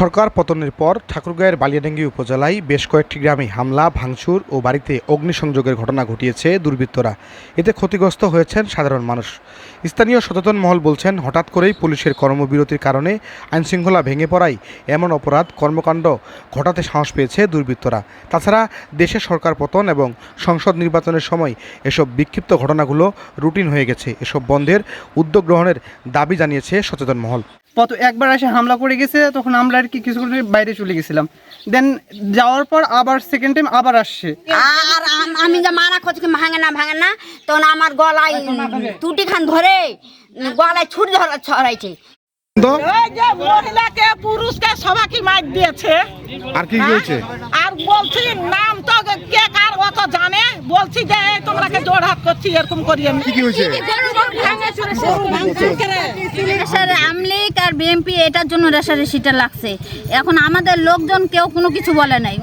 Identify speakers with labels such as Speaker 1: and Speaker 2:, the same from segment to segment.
Speaker 1: সরকার পতনের পর ঠাকুরগাঁয়ের বালিয়াডাঙ্গি উপজেলায় বেশ কয়েকটি গ্রামে হামলা, ভাঙচুর ও বাড়িতে অগ্নিসংযোগের ঘটনা ঘটিয়েছে দুর্বৃত্তরা। এতে ক্ষতিগ্রস্ত হয়েছেন সাধারণ মানুষ। স্থানীয় সচেতন মহল বলছেন, হঠাৎ করেই পুলিশের কর্মবিরতির কারণে আইনশৃঙ্খলা ভেঙে পড়ায় এমন অপরাধ কর্মকাণ্ড ঘটাতে সাহস পেয়েছে দুর্বৃত্তরা। তাছাড়া দেশে সরকার পতন এবং সংসদ নির্বাচনের সময় এসব বিক্ষিপ্ত ঘটনাগুলো রুটিন হয়ে গেছে। এসব বন্ধের উদ্যোগ গ্রহণের দাবি জানিয়েছে সচেতন মহল।
Speaker 2: কত একবার এসে হামলা করে গেছে তখন আমরা আর কি কিছুক্ষণ বাইরে চলে গেছিলাম। দেন যাওয়ার পর আবার সেকেন্ড টাইম আবার আসছে।
Speaker 3: আর আমি যে মারা করছি ভাঙে না ভাঙে না তখন আমার গলায় টুটি খান ধরে গলায় ছুট ধরা ছড়াইছে।
Speaker 1: তো
Speaker 4: এই যে মহিলাকে পুরুষকে সবাইকে মাইক দিয়েছে।
Speaker 1: আর কি কি হয়েছে
Speaker 4: আর বলছি নাম তো কে কার অত জানে? বলছি যে এই এরকম করি আমি।
Speaker 1: কি হয়েছে?
Speaker 5: আমলিক আর বিএমপি এটার জন্য রেশারেশিটা লাগছে। এখন আমাদের লোকজন কেউ কোনো কিছু বলে নাই।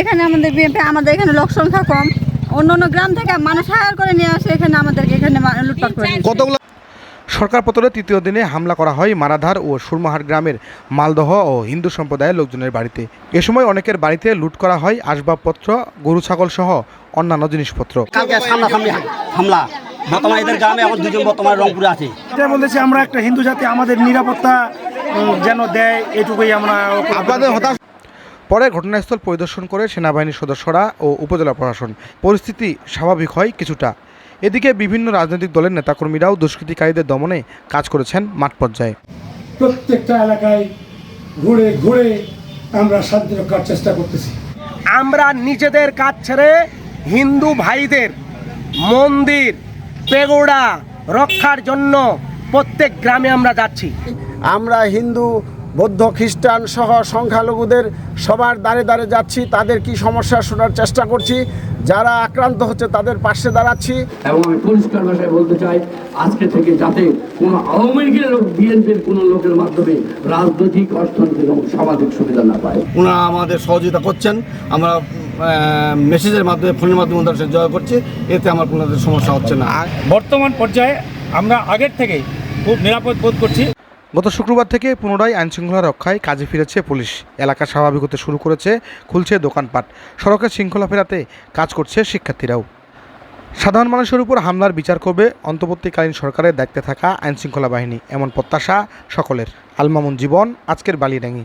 Speaker 5: এখানে আমাদের বিএমপি আমাদের এখানে লোক সংখ্যা কম। অন্য অন্য গ্রাম থেকে মানুষ হায়ার করে নিয়ে আসে এখানে আমাদেরকে এখানে লুটপাট করে
Speaker 1: কতগুলো সরকার পতনের তৃতীয় দিনে হামলা করা হয় মারাধার ও সুরমাহাট গ্রামের মালদহ ও হিন্দু সম্প্রদায়ের লোকজনের বাড়িতে। এ সময় অনেকের বাড়িতে লুট করা হয় আসবাবপত্র গরু ছাগল সহ অন্যান্য জিনিসপত্র।
Speaker 6: হামলা। বর্তমানে এদের গ্রামে এখন দুজন বর্তমানে রংপুরে আছে।
Speaker 7: এটা বলেছি আমরা একটা হিন্দু জাতি আমাদের নিরাপত্তা যেন দেয় এটুকুই আমরা
Speaker 1: আপনাদের হতাশ? পরে ঘটনাস্থল পরিদর্শন করে সেনাবাহিনীর সদস্যরা ও উপজেলা প্রশাসন। পরিস্থিতি স্বাভাবিক হয় কিছুটা। এদিকে বিভিন্ন রাজনৈতিক দলের নেতাকর্মীরাও দুষ্কৃতিকারীদের দমনে কাজ করেছেন মাঠ পর্যায়ে।
Speaker 8: প্রত্যেকটা এলাকায় ঘুরে ঘুরে আমরা শান্তি রক্ষার চেষ্টা করতেছি।
Speaker 9: আমরা নিজেদের কাজ ছেড়ে হিন্দু ভাইদের মন্দির পেগোড়া রক্ষার জন্য প্রত্যেক গ্রামে আমরা যাচ্ছি।
Speaker 8: আমরা হিন্দু বৌদ্ধ খ্রিস্টান সহ সংখ্যালঘুদের সবার দ্বারে দ্বারে যাচ্ছি তাদের কি সমস্যা শোনার চেষ্টা করছি যারা আক্রান্ত হচ্ছে তাদের পাশে দাঁড়াচ্ছি।
Speaker 10: এবং আমি পরিষ্কার ভাষায় বলতে চাই আজকে থেকে যাতে কোনো আওয়ামী লীগের লোক বিএনপির কোনো লোকের মাধ্যমে রাজনৈতিক অর্থনৈতিক এবং সামাজিক সুবিধা না পায়।
Speaker 6: ওনারা আমাদের সহযোগিতা করছেন আমরা মেসেজের মাধ্যমে ফোনের মাধ্যমে ওনাদের সাথে জয় করছি। এতে আমার কোনো সমস্যা হচ্ছে না।
Speaker 7: বর্তমান পর্যায়ে আমরা আগের থেকেই খুব নিরাপদ বোধ করছি।
Speaker 1: গত শুক্রবার থেকে পুনরায় আইনশৃঙ্খলা রক্ষায় কাজে ফিরেছে পুলিশ। এলাকা স্বাভাবিক হতে শুরু করেছে খুলছে দোকানপাট। সড়কের শৃঙ্খলা ফেরাতে কাজ করছে শিক্ষার্থীরাও। সাধারণ মানুষের উপর হামলার বিচার করবে অন্তর্বর্তীকালীন সরকারের দায়িত্বে থাকা আইনশৃঙ্খলা বাহিনী। এমন প্রত্যাশা সকলের। আলমামুন জীবন আজকের বালিডাঙ্গি।